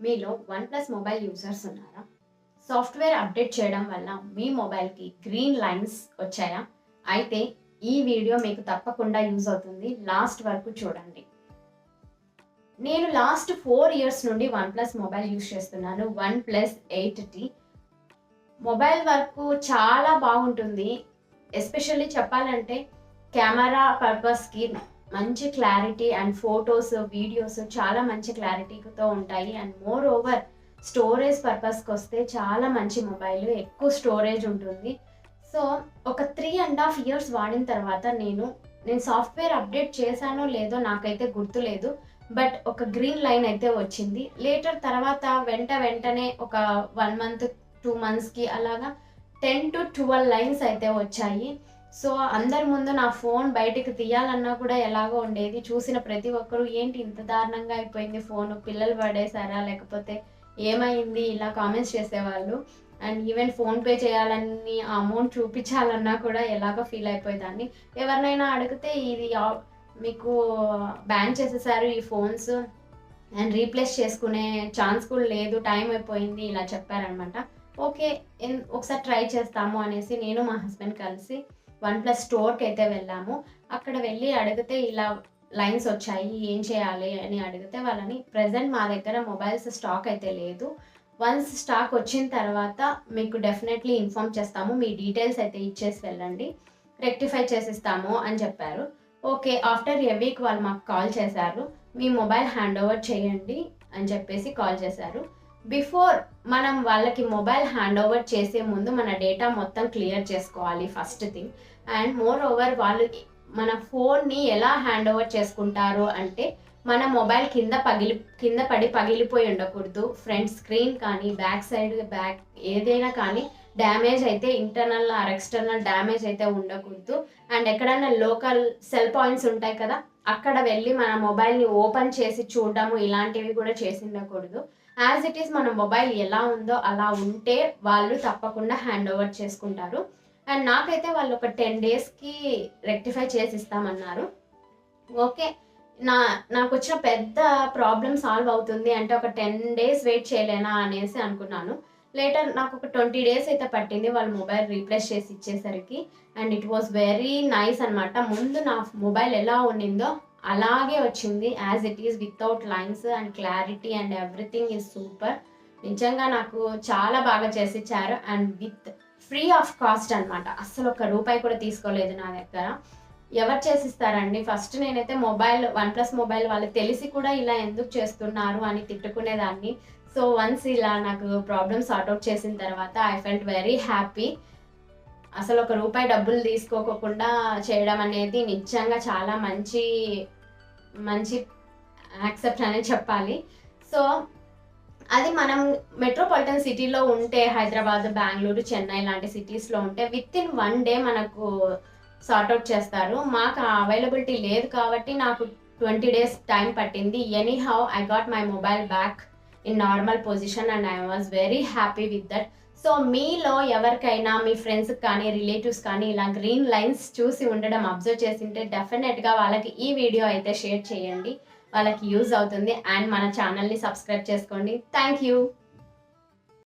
మీలో OnePlus mobile users ఉన్నారా? Software update చేయడం వల్ల మీ మొబైల్కి గ్రీన్ లైన్స్ వచ్చాయా? అయితే ఈ వీడియో మీకు తప్పకుండా యూజ్ అవుతుంది. లాస్ట్ వరకు చూడండి. నేను లాస్ట్ ఫోర్ ఇయర్స్ నుండి వన్ ప్లస్ మొబైల్ యూజ్ చేస్తున్నాను. OnePlus eight T mobile వరకు చాలా బాగుంటుంది. ఎస్పెషల్లీ చెప్పాలంటే కెమెరా పర్పస్కి మంచి క్లారిటీ అండ్ ఫొటోస్ వీడియోస్ చాలా మంచి క్లారిటీతో ఉంటాయి. అండ్ మోర్ ఓవర్ స్టోరేజ్ పర్పస్కి వస్తే చాలా మంచి మొబైల్ ఎక్కువ స్టోరేజ్ ఉంటుంది. సో ఒక త్రీ అండ్ హాఫ్ ఇయర్స్ వాడిన తర్వాత నేను నేను సాఫ్ట్వేర్ అప్డేట్ చేశానో లేదో నాకైతే గుర్తులేదు. బట్ ఒక గ్రీన్ లైన్ అయితే వచ్చింది. లేటర్ తర్వాత వెంట వెంటనే ఒక వన్ మంత్ టూ మంత్స్కి అలాగా టెన్ టు ట్వెల్వ్ లైన్స్ అయితే వచ్చాయి. సో అందరి ముందు నా ఫోన్ బయటకు తీయాలన్నా కూడా ఎలాగో ఉండేది. చూసిన ప్రతి ఒక్కరు ఏంటి ఇంత దారుణంగా అయిపోయింది ఫోన్? పిల్లలు పడేసారా లేకపోతే ఏమైంది? ఇలా కామెంట్స్ చేసేవాళ్ళు. అండ్ ఈవెన్ ఫోన్పే చేయాలని ఆ అమౌంట్ చూపించాలన్నా కూడా ఎలాగో ఫీల్ అయిపోయేదాన్ని. ఎవరినైనా అడిగితే ఇది మీకు బ్యాన్ చేసేసారు ఈ ఫోన్స్ అండ్ రీప్లేస్ చేసుకునే ఛాన్స్ కూడా లేదు టైం అయిపోయింది ఇలా చెప్పారనమాట ఓకే ఎన్- ఒకసారి ట్రై చేస్తాము అనేసి నేను మా హస్బెండ్ కలిసి వన్ ప్లస్ స్టోర్కి అయితే వెళ్ళాము. అక్కడ వెళ్ళి అడిగితే ఇలా లైన్స్ వచ్చాయి ఏం చేయాలి అని అడిగితే వాళ్ళని ప్రజెంట్ మా దగ్గర మొబైల్స్ స్టాక్ అయితే లేదు. వన్స్ స్టాక్ వచ్చిన తర్వాత మీకు డెఫినెట్లీ ఇన్ఫామ్ చేస్తాము మీ డీటెయిల్స్ అయితే ఇచ్చేసి వెళ్ళండి రెక్టిఫై చేసిస్తాము అని చెప్పారు. ఓకే ఆఫ్టర్ ఎ వీక్ వాళ్ళు మాకు కాల్ చేశారు. మీ మొబైల్ హ్యాండ్ ఓవర్ చేయండి అని చెప్పేసి కాల్ చేశారు. బిఫోర్ మనం వాళ్ళకి మొబైల్ హ్యాండ్ ఓవర్ చేసే ముందు మన డేటా మొత్తం క్లియర్ చేసుకోవాలి first thing and moreover వాళ్ళు మన ఫోన్ని ఎలా హ్యాండ్ ఓవర్ చేసుకుంటారు అంటే మన మొబైల్ కింద పగిలి కింద పడి పగిలిపోయి ఉండకూడదు. ఫ్రంట్ స్క్రీన్ కానీ బ్యాక్ సైడ్ బ్యాక్ ఏదైనా కానీ డ్యామేజ్ అయితే ఇంటర్నల్ ఆర్ ఎక్స్టర్నల్ డ్యామేజ్ అయితే ఉండకూడదు. అండ్ ఎక్కడైనా లోకల్ సెల్ పాయింట్స్ ఉంటాయి కదా అక్కడ వెళ్ళి మన మొబైల్ని ఓపెన్ చేసి చూడడము ఇలాంటివి కూడా చేసి ఉండకూడదు. యాజ్ ఇట్ ఈస్ మన మొబైల్ ఎలా ఉందో అలా ఉంటే వాళ్ళు తప్పకుండా హ్యాండ్ ఓవర్ చేసుకుంటారు. అండ్ నాకైతే వాళ్ళు ఒక టెన్ డేస్కి రెక్టిఫై చేసి ఇస్తామన్నారు. ఓకే నా నాకు వచ్చిన పెద్ద ప్రాబ్లం సాల్వ్ అవుతుంది అంటే ఒక టెన్ డేస్ వెయిట్ చేయలేనా అనేసి అనుకున్నాను. లేటర్ నాకు ఒక ట్వంటీ డేస్ అయితే పట్టింది వాళ్ళు మొబైల్ రీప్లేస్ చేసి ఇచ్చేసరికి. And it was very nice అనమాట ముందు నా మొబైల్ ఎలా ఉండిందో అలాగే వచ్చింది. As it is without lines and clarity and everything is super నిజంగా నాకు చాలా బాగా చేసిచ్చారు and with free of cost అనమాట అస్సలు ఒక రూపాయి కూడా తీసుకోలేదు నా దగ్గర. ఎవరు చేసిస్తారండి? ఫస్ట్ నేనైతే మొబైల్ వన్ ప్లస్ మొబైల్ వాళ్ళు తెలిసి కూడా ఇలా ఎందుకు చేస్తున్నారు అని తిట్టుకునేదాన్ని. సో వన్స్ ఇలా నాకు ప్రాబ్లమ్ సార్ట్అవుట్ చేసిన తర్వాత ఐ ఫెల్ట్ వెరీ హ్యాపీ. అసలు ఒక రూపాయి డబ్బులు తీసుకోకుండా చేయడం అనేది నిజంగా చాలా మంచి మంచి యాక్సెప్ట్ అనేది చెప్పాలి. సో అది మనం మెట్రోపాలిటన్ సిటీలో ఉంటే హైదరాబాద్ బెంగళూరు చెన్నై లాంటి సిటీస్లో ఉంటే విత్ ఇన్ వన్ డే మనకు సార్ట్అవుట్ చేస్తారు. మాకు అవైలబిలిటీ లేదు కాబట్టి నాకు ట్వంటీ డేస్ టైం పట్టింది. Anyhow I got my mobile back in normal position and I was very happy with that so మీలో ఎవరికైనా మీ ఫ్రెండ్స్ కానీ రిలేటివ్స్ కానీ ఇలా గ్రీన్ లైన్స్ చూసి ఉండడం అబ్జర్వ్ చేసింటే డెఫినెట్గా వాళ్ళకి ఈ వీడియో అయితే షేర్ చేయండి. వాళ్ళకి యూజ్ అవుతుంది. అండ్ మన ఛానల్ని సబ్స్క్రైబ్ చేసుకోండి. Thank you